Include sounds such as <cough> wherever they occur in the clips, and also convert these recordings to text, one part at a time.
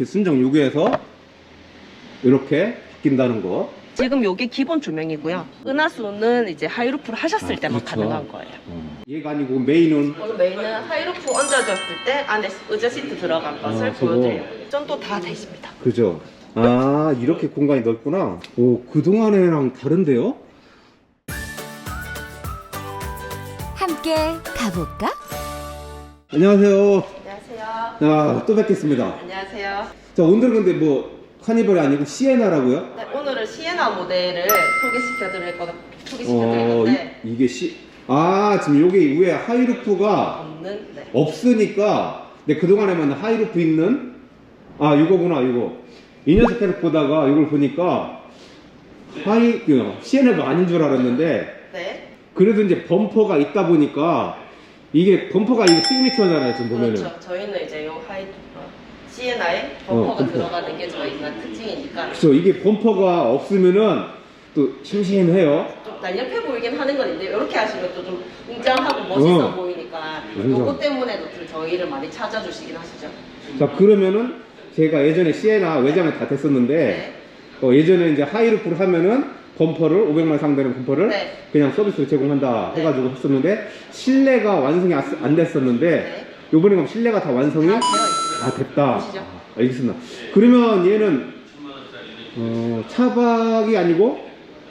이렇게 순정 요구해서 이렇게 바뀐다는 거. 지금 요게 기본 조명이고요. 은하수는 이제 하이루프를 하셨을 아, 때만 그렇죠. 가능한 거예요. 얘가 아니고 메인은 오늘 메인은 하이루프 얹어졌을 때 안에 의자 시트 들어간 것을 아, 저거. 보여드려요. 전도 다 되십니다. 그죠? 아 이렇게 공간이 넓구나. 오 그동안이랑 다른데요? 함께 가볼까? 안녕하세요. 안녕하세요. 자또 뵙겠습니다. 안녕하세요. 자 오늘 근데 뭐 카니발이 아니고 시에나라고요? 네, 오늘은 시에나 모델을 소개시켜드릴 거어 소개시켜드릴 건데 이, 게 시. 아 지금 여기 위에 하이루프가 없는 네. 없으니까 내 그동안에만 하이루프 있는 아 이거구나 이거 이 녀석 계속 보다가 이걸 보니까 하이 그 시에나가 아닌 줄 알았는데 네. 그래도 이제 범퍼가 있다 보니까 이게 범퍼가 이게 시그니처잖아요 지금 보면은 그렇죠. 저희는 이제 요 하이 어, 어, 범퍼가 범퍼. 들어가는 게 저희는 특징이니까 그렇죠 이게 범퍼가 없으면은 또 심심해요 좀 날렵해 보이긴 하는 건데 이렇게 하시면 또 좀 웅장하고 멋있어 어. 보이니까 완전. 요거 때문에도 또 저희를 많이 찾아주시긴 하시죠. 자 그러면은 제가 예전에 시에나 외장을 다 됐었는데 네. 어, 예전에 이제 하이루프를 하면은 범퍼를 500만 상대는 범퍼를 네. 그냥 서비스로 제공한다 네. 해가지고 했었는데 실내가 완성이 안- 안 됐었는데 네. 요번에 그럼 실내가 다 완성이 다 되어. 아 됐다 보시죠. 아, 알겠습니다 그러면 얘는 어, 차박이 아니고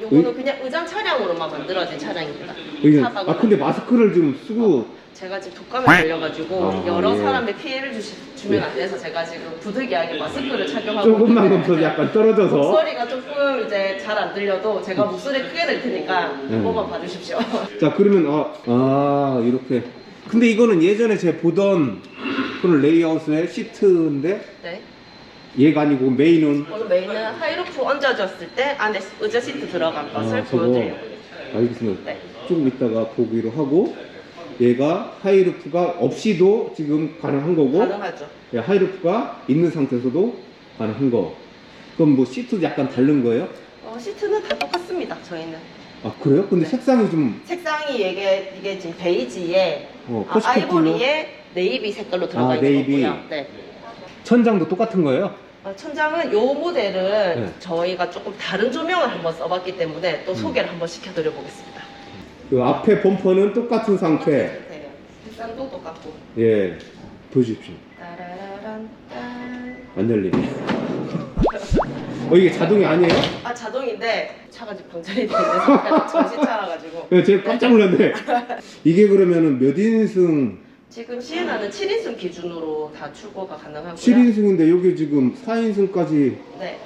요거는 그냥 의장 차량으로만 만들어진 차량입니다. 차박은 아 근데 마스크를 지금 쓰고 제가 지금 독감에 걸려가지고 아, 여러 예. 사람의 피해를 주시, 주면 안 돼서 제가 지금 부득이하게 마스크를 착용하고 조금만 있는데 검소리 약간 떨어져서 목소리가 조금 이제 잘 안 들려도 제가 목소리 크게 낼 테니까 네. 한 번만 봐주십시오. <laughs> 자 그러면 아, 아 이렇게 근데 이거는 예전에 제가 보던 그런 레이아웃의 시트인데 네. 얘가 아니고 메인은 오늘 메인은 하이루프 얹어졌을 때 안에 의자 시트 들어간 것을 아, 저거. 보여드려요. 알겠습니다. 네. 조금 이따가 보기로 하고 얘가 하이루프가 없이도 지금 가능한 거고 가능하죠. 예, 하이루프가 있는 상태에서도 가능한 거. 그럼 뭐 시트도 약간 다른 거예요? 어, 시트는 다 똑같습니다. 저희는 아 그래요? 근데 네. 색상이 좀 색상이 이게 이게 지금 베이지에 어, 아, 블루 아이보리에 네이비 색깔로 들어가 아, 있는 네이비. 거고요. 네. 천장도 똑같은 거예요? 어, 천장은 요 모델은 네. 저희가 조금 다른 조명을 한번 써봤기 때문에 또 음. 소개를 한번 시켜드려 보겠습니다. 그 앞에 범퍼는 똑같은 상태. 네. 색상도 똑같고. 예, 보여주십시오. 따라란 딴. 안 열리네. 어 이게 자동이 아니에요? 아 자동인데 차가 지금 방전이 되는데 잠깐 정신 차려가지고. 예, 제가 깜짝 놀랐네. 이게 그러면은 몇 인승? 지금 시에나는 7인승 기준으로 다 출고가 가능하고요. 7인승인데 여기 지금 4인승까지 네.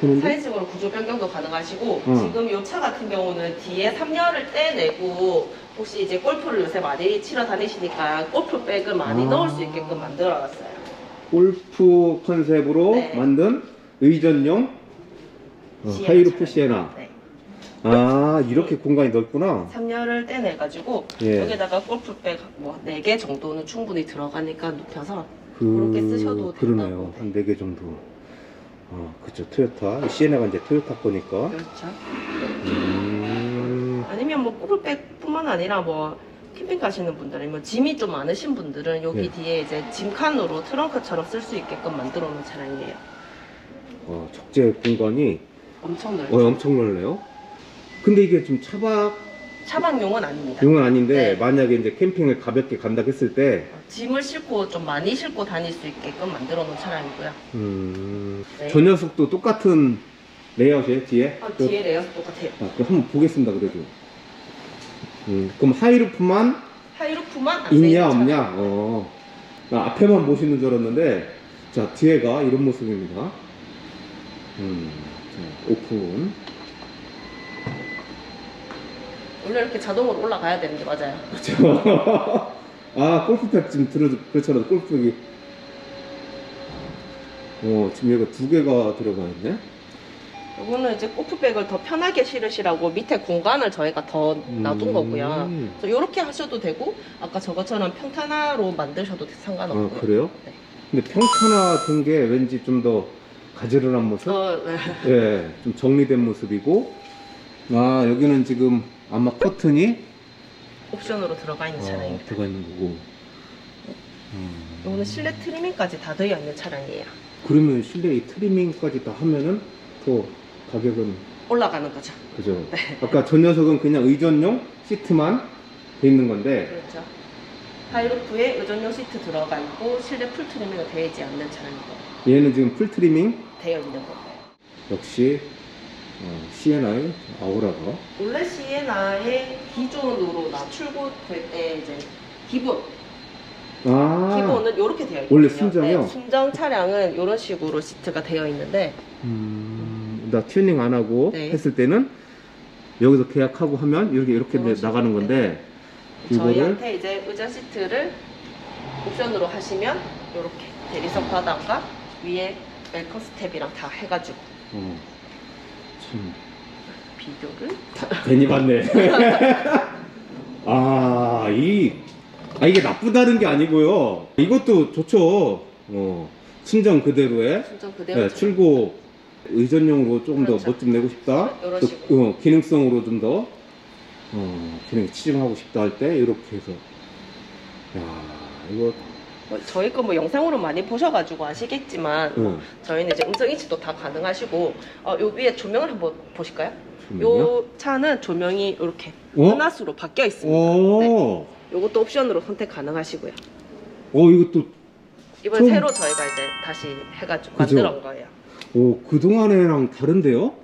되는데? 4인승으로 구조 변경도 가능하시고 어. 지금 이 차 같은 경우는 뒤에 3열을 떼내고 혹시 이제 골프를 요새 많이 치러 다니시니까 골프백을 많이 아. 넣을 수 있게끔 만들어놨어요. 골프 컨셉으로 네. 만든 의전용 어, 시에나 하이루프 차량. 시에나. 네. 아 이렇게 공간이 넓구나. 3열을 떼내가지고 예. 여기다가 골프백 뭐 4개 정도는 충분히 들어가니까 눕혀서 그 그렇게 쓰셔도 그러네요. 된다고. 한 4개 정도. 어, 그쵸. 토요타. 시에나가 이제 토요타 거니까. 그렇죠. 음, 아니면 뭐 골프백뿐만 아니라 뭐 캠핑 가시는 분들 아니면 짐이 좀 많으신 분들은 여기 네. 뒤에 이제 짐칸으로 트렁크처럼 쓸 수 있게끔 만들어 놓은 차량이에요. 어, 적재 공간이 엄청 넓죠. 어, 엄청 넓네요. 근데 이게 좀 차박 차박용은 아닙니다. 용은 아닌데 네. 만약에 이제 캠핑을 가볍게 간다 했을 때 어, 짐을 싣고 좀 많이 싣고 다닐 수 있게끔 만들어 놓은 차량이고요. 음, 네. 저 녀석도 똑같은 레이아웃이에요 뒤에? 아, 뒤에 레이아웃 똑같아요. 아, 그럼 한번 보겠습니다 그래도. 음, 그럼 하이루프만 하이루프만 안 있냐 없냐? 어, 나 앞에만 보시는 줄 알았는데 자 뒤에가 이런 모습입니다. 음, 자, 오픈. 원래 이렇게 자동으로 올라가야 되는 게 맞아요. 그렇죠. <laughs> 아 골프백 지금 들어도 그렇잖아 골프백이. 어 지금 얘가 두 개가 들어가 있네. 이거는 이제 골프백을 더 편하게 실으시라고 밑에 공간을 저희가 더 놔둔 음. 거고요. 이렇게 하셔도 되고 아까 저것처럼 평탄화로 만드셔도 상관없고요. 아 그래요? 네. 근데 평탄화 된 게 왠지 좀 더 가지런한 모습? 어, 네. 예, 좀 정리된 모습이고. 아 여기는 지금 아마 커튼이 옵션으로 들어가 있는 어, 차량입니다. 들어가 있는 거고. 음. 이거는 실내 트리밍까지 다 되어 있는 차량이에요. 그러면 실내 이 트리밍까지 다 하면은 더 가격은 올라가는 거죠. 그죠? 아까 전 녀석은 그냥 의전용 시트만 돼 있는 건데 그렇죠. 하이루프에 의전용 시트 들어가 있고 실내 풀 트리밍은 되지 않는 차량이고 얘는 지금 풀 트리밍 되어 있는 거고. 역시 어, 시에나의 아우라가. 원래 시에나의 기존으로 나 출고될 때 이제 기본. 아. 기본은 이렇게 되어 있거든요. 원래 순정이요? 네, 순정 차량은 이런 식으로 시트가 되어 있는데. 음, 나 튜닝 안 하고 네. 했을 때는 여기서 계약하고 하면 이렇게 이렇게 이런 나가는 건데 이거를- 저희한테 이제 의자 시트를 옵션으로 하시면 이렇게 대리석 바닥과 위에 멜컨 스텝이랑 다 해가지고. 어, 참 비교를 괜히 봤네. <laughs> 아, 이, 아, 이게 나쁘다는 게 아니고요. 이것도 좋죠. 어, 순정 그대로의 순정 그대로 네, 출고 의전용으로 조금 더 그렇죠. 멋 좀 내고 싶다. 이런 또, 식으로. 어, 기능성으로 좀 더, 어, 기능 치중하고 싶다 할 때, 이렇게 해서. 야 이거, 뭐 저희 거 뭐 영상으로 많이 보셔가지고 아시겠지만 응. 저희는 이제 음성 인식도 다 가능하시고 어, 요 위에 조명을 한번 보실까요? 요 차는 조명이 이렇게 어? 하나수로 바뀌어 있습니다. 오, 요것도 옵션으로 선택 가능하시고요. 어, 이것도, 이번 좀- 새로 저희가 이제 다시 해가지고 그죠? 만들어 온 거예요. 오, 그동안이랑 다른데요?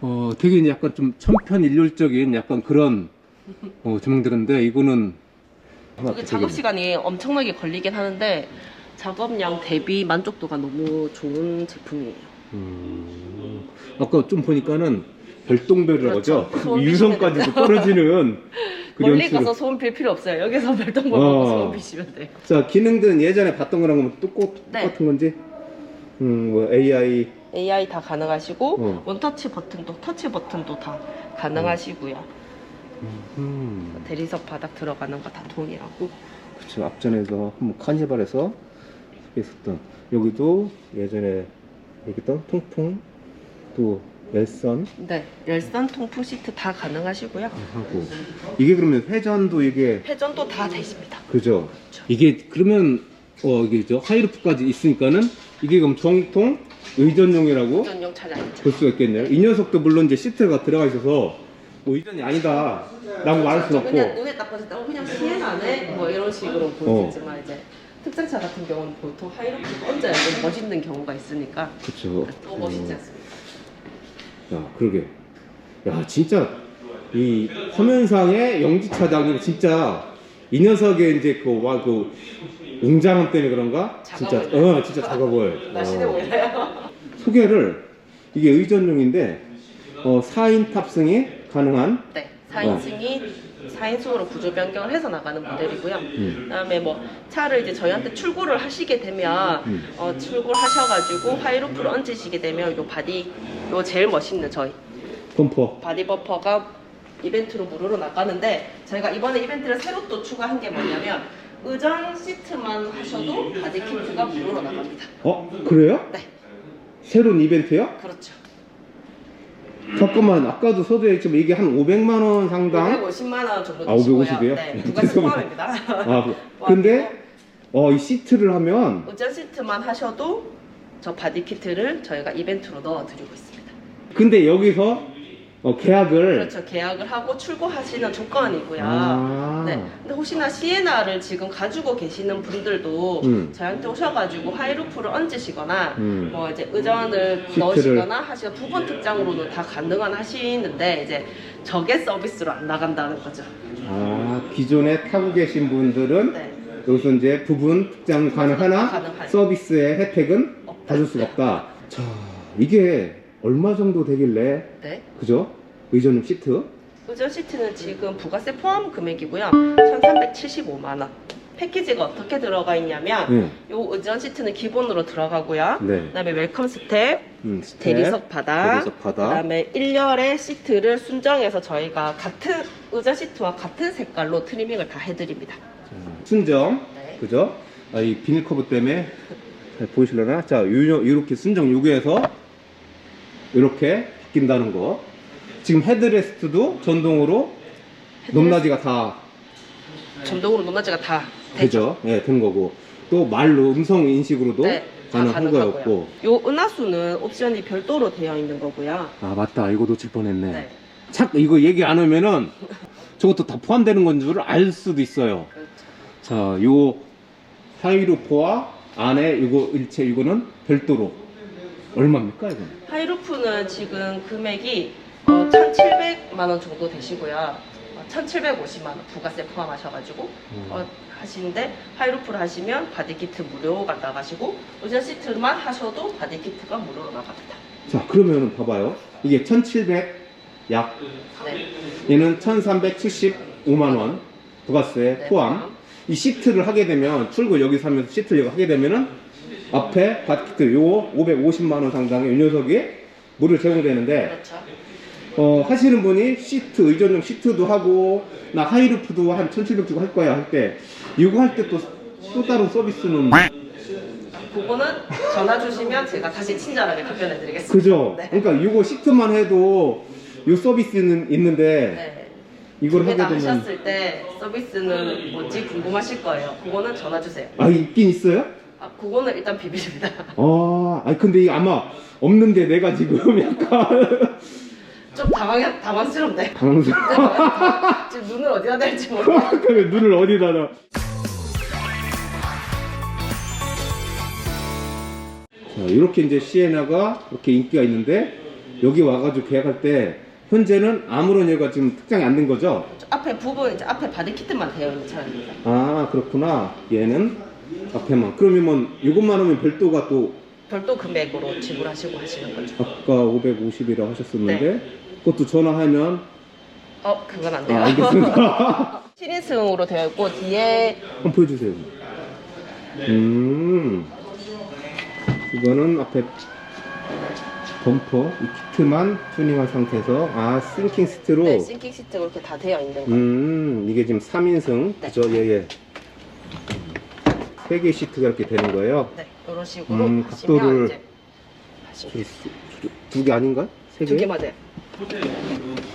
어, 되게 약간 좀 천편일률적인 약간 그런 어, 조명들인데 이거는 하나 되게- 작업 시간이 엄청나게 걸리긴 하는데 작업량 대비 만족도가 너무 좋은 제품이에요. 음, 아까 좀 보니까는 별똥별이라고 그렇죠. 하죠? 소음 유성까지도 비치면 떨어지는 <laughs> 그 멀리 연출. 가서 소음 빌 필요 없어요. 여기서 별똥별 어. 보고 소음 비시면 돼요. 자, 기능들은 예전에 봤던 거랑 똑, 네. 똑같은 건지? 음, 뭐 AI AI 다 가능하시고 어. 원터치 버튼도 터치 버튼도 다 가능하시고요. 음, 대리석 바닥 들어가는 거다 동일하고. 그쵸. 앞전에서 한번 카니발에서 소개했었던 여기도 예전에 얘기했던 통풍 또 열선. 네. 열선 통풍 시트 다 가능하시고요. 하고. 이게 그러면 회전도 이게 회전도 다 되십니다. 그죠? 이게 그러면 어 이게 저 하이루프까지 있으니까는 이게 그럼 정통 의전용이라고 전용 차량이죠. 볼 수가 있겠네요. 이 녀석도 물론 이제 시트가 들어가 있어서 뭐 의전이 아니다 라고 말할 수는 그냥 없고 눈에 딱 봤을 때 어, 그냥 시에나네 뭐 이런 식으로 수 있지만 이제 특장차 같은 경우는 보통 하이루프 얹어야 좀 멋있는 경우가 있으니까 그쵸 더 멋있지 않습니까? 야, 그러게. 야, 진짜 이 화면상의 영지 차장님 진짜 이 녀석의 이제 그 와 그 웅장함 때문에 그런가? 진짜 어, 진짜 작아 보여. <laughs> 날씬해 어. 보여요. 소개를 이게 의전용인데 어, 4인 탑승이 가능한 네, 4인승이 4인승으로 구조 변경을 해서 나가는 모델이고요. 음. 그다음에 뭐 차를 이제 저희한테 출고를 하시게 되면 음. 어, 출고를 하셔가지고 하이루프를 얹으시게 되면 요 바디 요 제일 멋있는 저희 범퍼. 바디 버퍼가 이벤트로 무료로 나가는데 저희가 이번에 이벤트를 새로 또 추가한 게 뭐냐면 의전 시트만 하셔도 바디 키트가 무료로 나갑니다. 어, 그래요? 네, 새로운 이벤트요? 그렇죠. 잠깐만, 아까도 서두에 있지만 이게 한 500만 원 상당? 550만 원 정도 아, 드시고요. 550 이요? 네, 부가세 <laughs> 죄송합니다. 포함입니다. 아, 그- 근데 <laughs> 어, 이 시트를 하면 의전 시트만 하셔도 저 바디 키트를 저희가 이벤트로 넣어드리고 있습니다. 근데 여기서 어, 계약을 그렇죠. 계약을 하고 출고하시는 조건이고요. 아. 네. 근데 혹시나 시에나를 지금 가지고 계시는 분들도 음. 저한테 오셔가지고 하이루프를 얹으시거나 음. 뭐 이제 의전을 시트를. 넣으시거나 하시는 부분 특장으로는 다 가능한 하시는데 이제 저게 서비스로 안 나간다는 거죠. 아, 기존에 타고 계신 분들은 네. 여기서 이제 부분 특장 가능하나 가능하죠. 서비스의 혜택은 없다. 받을 수가 없다. 자, 이게 얼마 정도 되길래 네. 그죠? 의전용 시트? 의전 시트는 지금 부가세 포함 금액이고요. 1,375만 원. 패키지가 어떻게 들어가 있냐면 네. 요 의전 시트는 기본으로 들어가고요. 네. 그다음에 웰컴 스텝, 음, 스텝, 대리석 바닥, 대리석 바닥. 그다음에 1열의 시트를 순정해서 저희가 같은 의자 시트와 같은 색깔로 트리밍을 다 해드립니다. 자, 순정, 네. 그죠? 아, 이 비닐 커브 때문에 잘 보이실려나? 자, 요, 이렇게 순정 요구해서 이렇게 바뀐다는 거. 지금 헤드레스트도 전동으로 높낮이가 다 전동으로 높낮이가 다 되죠. 예, 된 거고. 또 말로 음성 인식으로도 네, 다 가능한. 거였고. 요 은하수는 옵션이 별도로 되어 있는 거고요. 아, 맞다. 이거 놓칠 뻔했네. 네. 착 이거 얘기 안 하면은 저것도 다 포함되는 건 줄 알 수도 있어요. 그렇죠. 자, 요 하이루프와 안에 이거 일체 이거는 별도로 얼마입니까, 이거? 하이루프는 지금 금액이 어, 1,700만 원 정도 되시고요. 어, 1,750만 원 부가세 포함하셔가지고 음. 어, 하시는데 하이루프를 하시면 바디키트 무료가 나가시고 의전 시트만 하셔도 바디키트가 무료로 나갑니다. 자, 그러면은 봐봐요. 이게 1,700 약, 네. 얘는 1,375만 원 부가세 네, 포함. 이 시트를 하게 되면 출고 여기서 하면서 시트를 여기 하게 되면은 앞에 바디키트 요 550만 원 상당의 이 녀석이 무료 제공되는데 그렇죠. 어, 하시는 분이 시트, 의전용 시트도 하고, 나 하이루프도 한 1700 주고 할 거야 할 때, 이거 할 때 또, 또 다른 서비스는, 그거는 전화 주시면 제가 다시 친절하게 답변해 드리겠습니다. 그죠? 네. 그러니까 이거 시트만 해도, 요 서비스는 있는데, 네. 이걸 하게 되면, 나누셨을 때 서비스는 뭔지 궁금하실 거예요. 그거는 전화 주세요. 아, 있긴 있어요? 아, 그거는 일단 비밀입니다. 아, 아니, 근데 이게 아마 없는데 내가 지금 약간, <laughs> 좀 당황, 당황스럽네. 당황스러워. <laughs> 지금 눈을 어디다 댈지 모르겠어. <laughs> 그래, 눈을 어디다 놔. 자, 이렇게 이제 시에나가 이렇게 인기가 있는데, 여기 와가지고 계약할 때, 현재는 아무런 얘가 지금 특장이 안 된 거죠? 앞에 부분, 이제 앞에 바디키트만 되어 있는 차량입니다. 아, 그렇구나. 얘는 앞에만. 그러면 이것만 하면 별도가 또, 별도 금액으로 지불하시고 하시는 거죠. 아까 550이라고 하셨었는데, 그것도 전화하면, 어, 그건 안 돼요. 아, 알겠습니다. <laughs> 7인승으로 되어 있고, 뒤에 한번 보여주세요. 음, 이거는 앞에 범퍼, 이 키트만 튜닝한 상태에서, 아, 싱킹 시트로, 네, 싱킹 시트가 이렇게 다 되어 있는 거예요. 음, 이게 지금 3인승, 네. 그죠? 예, 예. 3개 시트가 이렇게 되는 거예요. 네, 이런 식으로 음, 하시면 각도를- 이제 하시면 두 개 아닌가? 세 개? 두개 맞아요.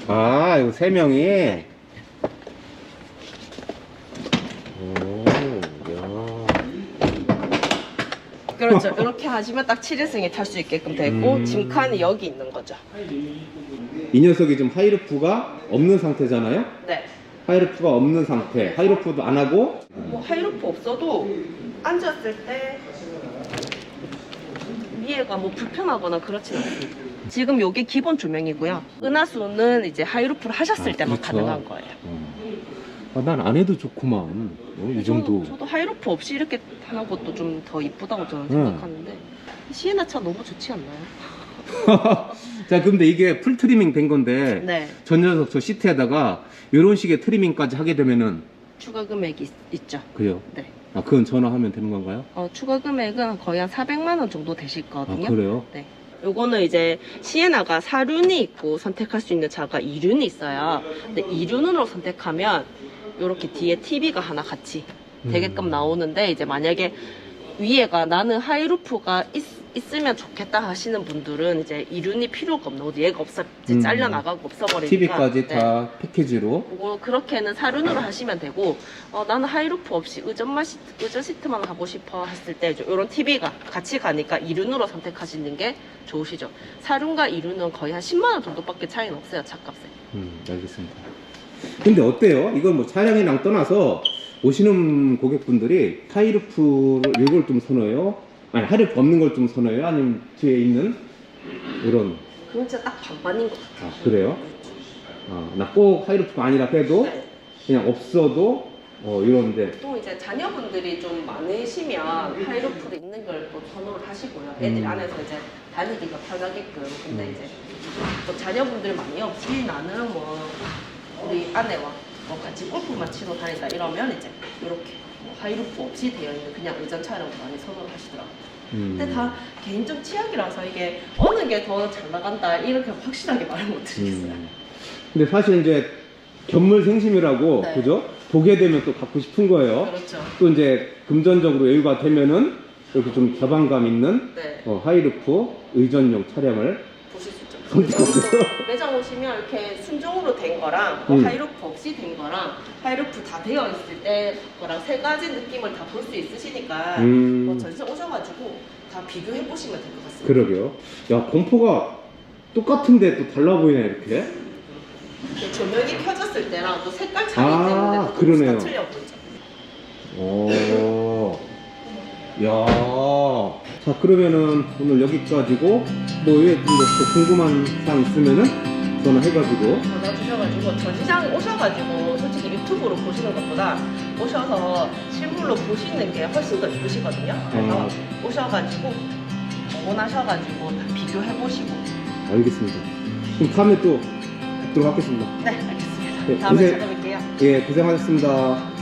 아, 이거 세 명이. 오, 야. 그렇죠. <laughs> 이렇게 하시면 딱 7인승이 탈 수 있게끔 되고 음. 짐칸이 여기 있는 거죠. 이 녀석이 지금 하이루프가 없는 상태잖아요? 네. 하이루프가 없는 상태. 하이루프도 안 하고, 뭐 하이루프 없어도 앉았을 때 위에가 뭐 불편하거나 그렇진 않습니다. 지금 요게 기본 조명이고요. 은하수는 이제 하이루프를 하셨을 아, 때만 그렇죠. 가능한 거예요. 아, 난 안 해도 좋구만. 어, 이 정도. 저도, 저도 하이루프 없이 이렇게 하는 것도 좀 더 이쁘다고 저는 응. 생각하는데 시에나 차 너무 좋지 않나요? <laughs> 자, 근데 이게 풀 트리밍 된 건데, 네. 저 녀석 저 시트에다가 이런 식의 트리밍까지 하게 되면은, 추가 금액이 있, 있죠. 그래요. 네. 아, 그건 전화하면 되는 건가요? 어, 추가 금액은 거의 한 400만 원 정도 되실 아, 거거든요. 그래요? 네. 요거는 이제 시에나가 4륜이 있고 선택할 수 있는 차가 2륜이 있어요. 근데 2륜으로 선택하면 요렇게 뒤에 TV가 하나 같이 되게끔 음. 나오는데 이제 만약에 위에가 나는 하이루프가 있, 있으면 좋겠다 하시는 분들은 이제 2륜이 필요가 없는 거죠. 얘가 없어 이제 음. 잘려 나가고 없어버리니까 TV까지 네. 다 패키지로. 그거 그렇게는 사륜으로 하시면 되고 어, 나는 하이루프 없이 의전만 시트, 의전 시트만 하고 싶어 했을 때 이런 TV가 같이 가니까 2륜으로 선택하시는 게 좋으시죠. 사륜과 2륜은 거의 한 10만 원 정도밖에 차이는 없어요 차값에. 음, 알겠습니다. 근데 어때요? 이건 뭐 차량이랑 떠나서 오시는 고객분들이 하이루프를 이걸 좀 선호해요? 아니 하이루프 없는 걸 좀 선호해요? 아니면 뒤에 있는 이런 그건 진짜 딱 반반인 것 같아요. 아 그래요? 아, 나 꼭 하이루프가 아니라 해도 네. 그냥 없어도 어 이런데 보통 이제 자녀분들이 좀 많으시면 하이루프도 있는 걸 또 선호를 하시고요. 애들 음. 안에서 이제 다니기가 편하게끔. 근데 음. 이제 또 자녀분들 많이 없이 나는 뭐 우리 아내와 뭐 같이 골프만 치러 다닌다 이러면 이제 이렇게 뭐 하이루프 없이 되어 있는 그냥 의전 차량을 많이 선호를 하시더라고요. 음, 근데 다 개인적 취향이라서 이게 어느 게 더 잘 나간다 이렇게 확실하게 말을 못 드리겠어요. 음. 근데 사실 이제 견물 생심이라고 네. 그죠? 보게 되면 또 갖고 싶은 거예요. 그렇죠. 또 이제 금전적으로 여유가 되면은 이렇게 좀 개방감 있는 네. 어, 하이루프 의전용 차량을 매장 오시면 이렇게 순정으로 된 거랑 뭐 음. 하이루프 없이 된 거랑 하이루프 다 되어 있을 때 거랑 세 가지 느낌을 다 볼 수 있으시니까 음. 뭐 전시장 오셔가지고 다 비교해 보시면 될 것 같습니다. 그러게요. 야, 공포가 똑같은데 또 달라 보이네, 이렇게. 이렇게 조명이 켜졌을 때랑 또 색깔 차이 아, 때문에 또 그러네요. 다 틀려 보이죠. 오. 야. 자, 그러면은 오늘 여기까지고, 뭐, 외에 좀더 궁금한 사항 있으면은 전화해가지고. 전화 주셔가지고 전시장 오셔가지고 솔직히 유튜브로 보시는 것보다 오셔서 실물로 보시는 게 훨씬 더 좋으시거든요. 그래서 아. 오셔가지고 원하셔가지고 다 비교해 보시고 알겠습니다. 그럼 다음에 또 뵙도록 하겠습니다. 네 알겠습니다. 네, 다음에 고생- 찾아뵐게요. 예, 고생하셨습니다.